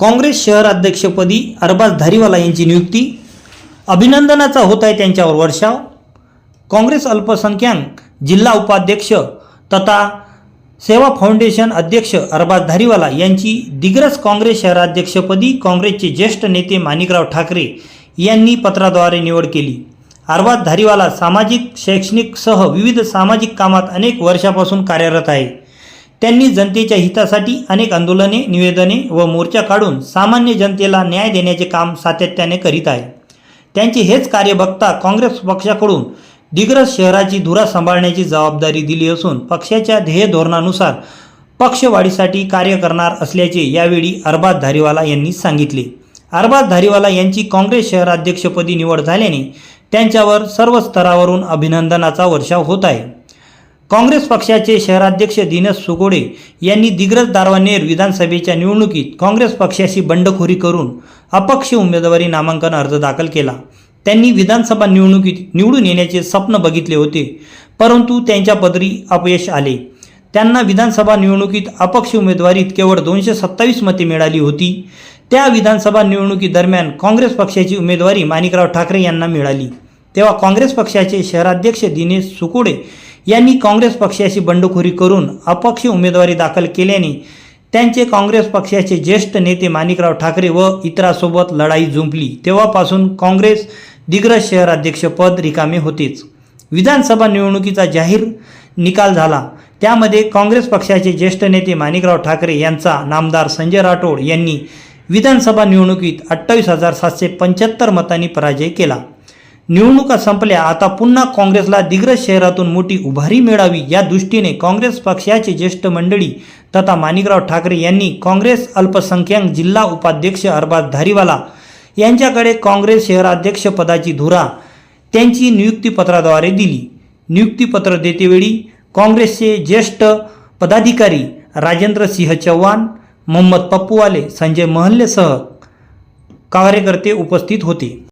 काँग्रेस शहर अध्यक्षपदी अरबाज धारीवाला यांची नियुक्ती. अभिनंदनाचा होत आहे त्यांच्यावर वर्षाव. काँग्रेस अल्पसंख्याक जिल्हा उपाध्यक्ष तथा सेवा फाउंडेशन अध्यक्ष अरबाज धारीवाला यांची दिग्रस काँग्रेस शहराध्यक्षपदी काँग्रेसचे ज्येष्ठ नेते माणिकराव ठाकरे यांनी पत्राद्वारे निवड केली. अरबाज धारीवाला सामाजिक शैक्षणिकसह विविध सामाजिक कामात अनेक वर्षापासून कार्यरत आहे. त्यांनी जनतेच्या हितासाठी अनेक आंदोलने निवेदने व मोर्चा काढून सामान्य जनतेला न्याय देण्याचे काम सातत्याने करीत आहे. त्यांचे हेच कार्य बघता काँग्रेस पक्षाकडून दिग्रस शहराची धुरा सांभाळण्याची जबाबदारी दिली असून पक्षाच्या ध्येय धोरणानुसार पक्षवाढीसाठी कार्य करणार असल्याचे यावेळी अरबाज धारीवाला यांनी सांगितले. अरबाज धारीवाला यांची काँग्रेस शहराध्यक्षपदी निवड झाल्याने त्यांच्यावर सर्व स्तरावरून अभिनंदनाचा वर्षाव होत आहे. काँग्रेस पक्षाचे शहराध्यक्ष दिनेश सुगोडे यांनी दिग्रज दारवानेर विधानसभेच्या निवडणुकीत काँग्रेस पक्षाशी बंडखोरी करून अपक्ष उमेदवारी नामांकन अर्ज दाखल केला. त्यांनी विधानसभा निवडणुकीत निवडून येण्याचे स्वप्न बघितले होते परंतु त्यांच्या पदरी अपयश आले. त्यांना विधानसभा निवडणुकीत अपक्ष उमेदवारीत केवळ दोनशे सत्तावीस मते मिळाली होती. त्या विधानसभा निवडणुकीदरम्यान काँग्रेस पक्षाची उमेदवारी माणिकराव ठाकरे यांना मिळाली. तेव्हा काँग्रेस पक्षाचे शहराध्यक्ष दिनेश सुकोडे यांनी काँग्रेस पक्षाशी बंडखोरी करून अपक्ष उमेदवारी दाखल केल्याने त्यांचे काँग्रेस पक्षाचे ज्येष्ठ नेते माणिकराव ठाकरे व इतरांसोबत लढाई जुंपली. तेव्हापासून काँग्रेस दिग्रज शहराध्यक्षपद रिकामे होतेच. विधानसभा निवडणुकीचा जाहीर निकाल झाला. त्यामध्ये काँग्रेस पक्षाचे ज्येष्ठ नेते माणिकराव ठाकरे यांचा नामदार संजय राठोड यांनी विधानसभा निवडणुकीत अठ्ठावीस हजार सातशे पंच्याहत्तर मतांनी पराजय केला. निवडणुका संपल्या. आता पुन्हा काँग्रेसला दिग्रज शहरातून मोठी उभारी मिळावी या दृष्टीने काँग्रेस पक्षाचे ज्येष्ठ मंडळी तथा माणिकराव ठाकरे यांनी काँग्रेस अल्पसंख्याक जिल्हा उपाध्यक्ष अरबाज धारीवाला यांच्याकडे काँग्रेस शहराध्यक्षपदाची धुरा त्यांची नियुक्तीपत्राद्वारे दिली. नियुक्तीपत्र देतेवेळी काँग्रेसचे ज्येष्ठ पदाधिकारी राजेंद्र सिंह चव्हाण मोहम्मद पप्पूवाले संजय महल्लेसह कार्यकर्ते उपस्थित होते.